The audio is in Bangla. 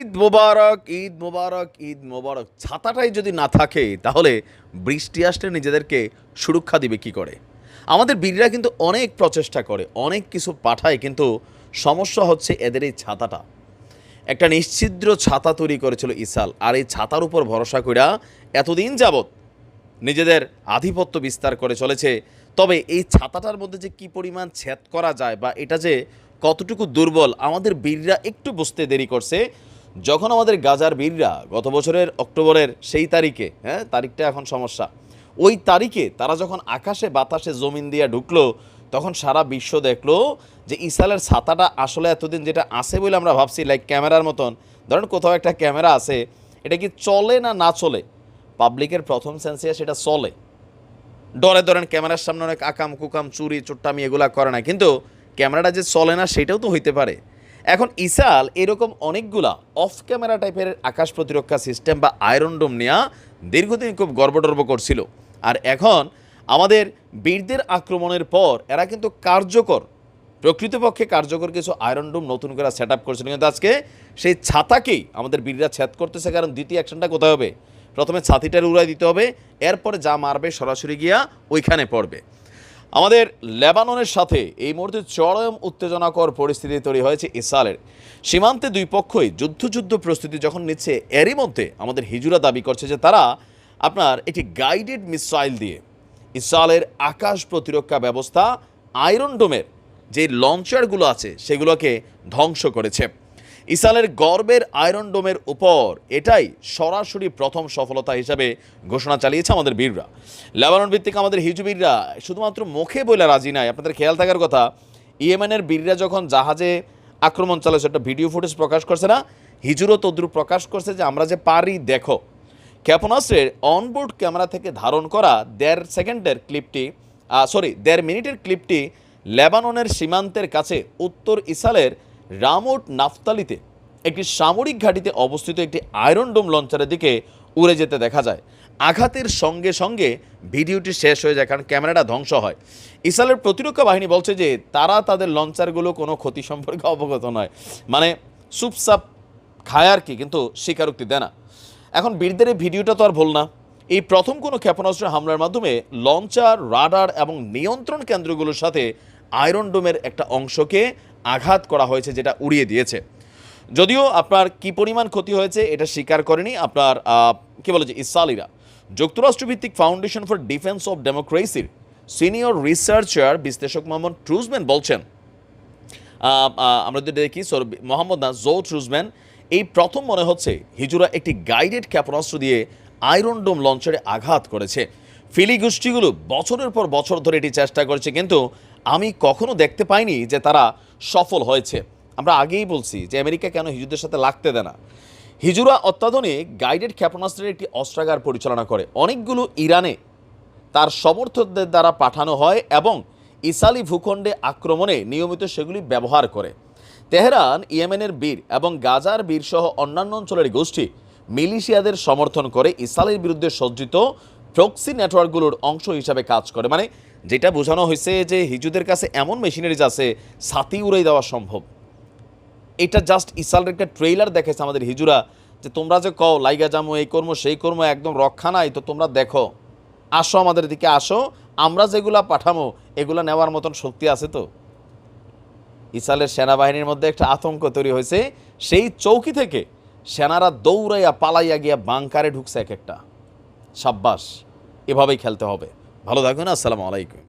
ঈদ মোবারক ঈদ মোবারক ঈদ মোবারক। ছাতাটাই যদি না থাকে, তাহলে বৃষ্টি আসলে নিজেদেরকে সুরক্ষা দিবে কি করে? আমাদের বীররা কিন্তু অনেক প্রচেষ্টা করে, অনেক কিছু পাঠায়, কিন্তু সমস্যা হচ্ছে এদের এই ছাতাটা। একটা নিশ্চিদ্র ছাতা তৈরি করেছিল ইসাল, আর এই ছাতার উপর ভরসা কইরা এতদিন যাবৎ নিজেদের আধিপত্য বিস্তার করে চলেছে। তবে এই ছাতাটার মধ্যে যে কি পরিমাণ ছেদ করা যায় বা এটা যে কতটুকু দুর্বল, আমাদের বীররা একটু বুঝতে দেরি করছে। যখন আমাদের গাজার বীররা গত বছরের অক্টোবরের সেই তারিখে হ্যাঁ তারিখটা এখন সমস্যা, ওই তারিখে তারা যখন আকাশে বাতাসে জমিন দিয়ে ঢুকলো, তখন সারা বিশ্ব দেখল যে ইসালের ছাতাটা আসলে এতদিন যেটা আছে বলে আমরা ভাবছি লাইক ক্যামেরার মতন। ধরেন কোথাও একটা ক্যামেরা আছে, এটা কি চলে না না চলে? পাবলিকের প্রথম সেন্সিয়া সেটা চলে। ডরে ধরেন ক্যামেরার সামনে অনেক আকাম কুকাম, চুরি, চুট্টামি এগুলা করে না। কিন্তু ক্যামেরাটা যে চলে না, সেটাও তো হইতে পারে। এখন ইসাল এরকম অনেকগুলা অফ ক্যামেরা টাইপের আকাশ প্রতিরক্ষা সিস্টেম বা আয়রন ডোম নেওয়া দীর্ঘদিন খুব গর্বটর্ব করছিল। আর এখন আমাদের বীরদের আক্রমণের পর এরা কিন্তু কার্যকর, প্রকৃতপক্ষে কার্যকর কিছু আয়রন ডোম নতুন করে সেট আপ করছিল। কিন্তু আজকে সেই ছাতাকেই আমাদের বীররা ছেদ করতেছে, কারণ দ্বিতীয় অ্যাকশনটা কোথায় হবে? প্রথমে ছাতিটার উড়াই দিতে হবে, এরপরে যা মারবে সরাসরি গিয়া ওইখানে পড়বে। আমাদের লেবাননের সাথে এই মুহূর্তে চরম উত্তেজনাকর পরিস্থিতি তৈরি হয়েছে ইসরায়েলের। সীমান্তে দুই পক্ষই যুদ্ধ যুদ্ধ প্রস্তুতি যখন নিচ্ছে, এরই মধ্যে আমাদের হিজুরা দাবি করছে যে তারা আপনার একটি গাইডেড মিসাইল দিয়ে ইসরায়েলের আকাশ প্রতিরক্ষা ব্যবস্থা আয়রন ডোমের যে লঞ্চারগুলো আছে, সেগুলোকে ধ্বংস করেছে। ইসরায়েলের গর্বের আয়রন ডোমের উপর। এটাই সরাসরি প্রথম সফলতা হিসাবে ঘোষণা চালিয়েছে আমাদের বীররা। লেবানন ভিত্তিক আমাদের হিজু বীররা শুধুমাত্র মুখে বলে রাজি নাই। আপনাদের খেয়াল থাকার কথা, ইয়েমেনের বীররা যখন জাহাজে আক্রমণ চালাচ্ছে, একটা ভিডিও ফুটেজ প্রকাশ করছে না? হিজুরও তদ্রুপ প্রকাশ করছে যে, আমরা যে পারি, দেখো। ক্ষেপণাস্ত্রের অনবোর্ড ক্যামেরা থেকে ধারণ করা দেড় সেকেন্ডের ক্লিপটি সরি দেড় মিনিটের ক্লিপটি লেবাননের সীমান্তের কাছে উত্তর ইসালের রামোট নাফতালিতে একটি সামরিক ঘাঁটিতে অবস্থিত একটি আয়রন ডোম লঞ্চারের দিকে উড়ে যেতে দেখা যায়। আঘাতের সঙ্গে সঙ্গে ভিডিওটি শেষ হয়ে যায় কারণ ক্যামেরাটা ধ্বংস হয়। ইসরায়েলের প্রতিরক্ষা বাহিনী বলছে যে তারা তাদের লঞ্চারগুলো কোনো ক্ষতি সম্পর্কে অবগত নয়। মানে সুপসাপ খায় আর কি, কিন্তু স্বীকারোক্তি দেয় না। এখন বীরদের ভিডিওটা তো আর ভুল না। এই প্রথম কোনো ক্ষেপণাস্ত্র হামলার মাধ্যমে লঞ্চার, রাডার এবং নিয়ন্ত্রণ কেন্দ্রগুলোর সাথে আয়রন ডোমের একটা অংশকে আঘাত করা হয়েছে যেটা উড়িয়ে দিয়েছে। যদিও আপনার কি পরিমাণ ক্ষতি হয়েছে এটা স্বীকার করেনি আপনার কি বলে যে ইসালিরা যুক্তরাষ্ট্রভিত্তিক ফাউন্ডেশন ফর ডিফেন্স অফ ডেমোক্রেসির সিনিয়র রিসার্চার বিশ্লেষক মোহাম্মদ ট্রুজম্যান বলছেন আমরা যদি দেখি সর মোহাম্মদ না, জো ট্রুজম্যান, এই প্রথম মনে হচ্ছে হিজুরা একটি গাইডেড ক্ষেপণাস্ত্র দিয়ে আয়রন ডোম লঞ্চারে আঘাত করেছে। ফিলি গোষ্ঠীগুলো বছরের পর বছর ধরে এটি চেষ্টা করেছে, কিন্তু আমি কখনো দেখতে পাইনি যে তারা সফল হয়েছে। আমরা আগেই বলছি যে আমেরিকা কেন হিজুদের সাথে লাগতে দেয় না। হিজুরা অত্যাধুনিক গাইডেড ক্ষেপণাস্ত্রের একটি অস্ত্রাগার পরিচালনা করে। অনেকগুলো ইরানে তার সমর্থকদের দ্বারা পাঠানো হয় এবং ইসালি ভূখণ্ডে আক্রমণে নিয়মিত সেগুলি ব্যবহার করে। তেহরান, ইয়েমেনের বীর এবং গাজার বীর সহ অন্যান্য অঞ্চলের গোষ্ঠী মিলিশিয়াদের সমর্থন করে ইসালের বিরুদ্ধে সজ্জিত প্রক্সি নেটওয়ার্কগুলোর অংশ হিসাবে কাজ করে। মানে যেটা বোঝানো হয়েছে যে হিজুদের কাছে এমন মেশিনারিজ আছে, ছাতি উড়াই দেওয়া সম্ভব। এটা জাস্ট ইসালের একটা ট্রেইলার দেখেছে আমাদের হিজুরা, যে তোমরা যে কও, লাইগা জামো, এই কর্ম, সেই কর্ম, একদম রক্ষা নাই, তো তোমরা দেখো। আসো আমাদের দিকে, আসো, আমরা যেগুলা পাঠামো, এগুলা নেওয়ার মতন শক্তি আছে তো। ইসালের সেনাবাহিনীর মধ্যে একটা আতঙ্ক তৈরি হয়েছে, সেই চৌকি থেকে সেনারা দৌড়াইয়া পালাইয়া গিয়া বাংকারে ঢুকছে এক একটা। সাব্বাস এভাবেই খেলতে হবে। ভালো থাকবেন আসসালামু আলাইকুম।